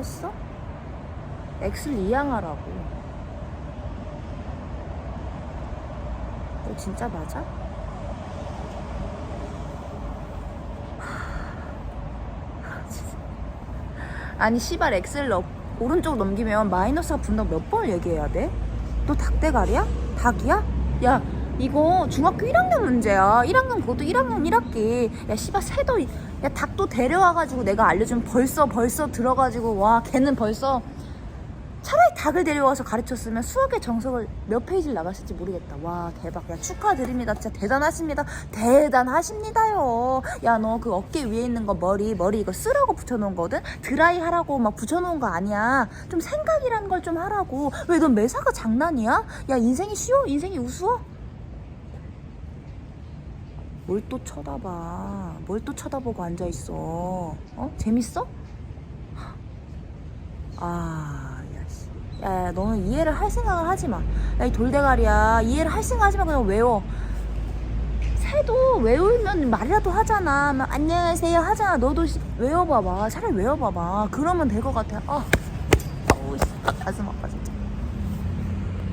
했어? X를 이양하라고. 너 진짜 맞아? 아니 씨발 X를 넘, 오른쪽 넘기면 마이너스가 분다고 몇 번을 얘기해야 돼? 너 닭대가리야? 닭이야? 야 이거 중학교 1학년 문제야 1학년 그것도 1학년 1학기 야 씨발 새도 이- 야 닭도 데려와가지고 내가 알려주면 벌써 벌써 들어가지고 와 걔는 벌써 차라리 닭을 데려와서 가르쳤으면 수학의 정석을 몇 페이지를 나갔을지 모르겠다. 와 대박. 야 축하드립니다. 진짜 대단하십니다. 대단하십니다요. 야 너 그 어깨 위에 있는 거 머리 머리 이거 쓰라고 붙여놓은 거든. 드라이 하라고 막 붙여놓은 거 아니야. 좀 생각이라는 걸좀 하라고. 왜 넌 매사가 장난이야? 야 인생이 쉬워? 인생이 우스워? 뭘 또 쳐다봐. 뭘 또 쳐다보고 앉아있어. 어? 재밌어? 아, 야, 씨. 야, 야, 너는 이해를 할 생각을 하지 마. 야, 이 돌대가리야. 이해를 할 생각 하지 마. 그냥 외워. 새도 외우면 말이라도 하잖아. 막 안녕하세요 하잖아. 너도 시- 외워봐봐. 차라리 외워봐봐. 그러면 될 것 같아. 아, 어우, 씨, 가슴 아파, 진짜.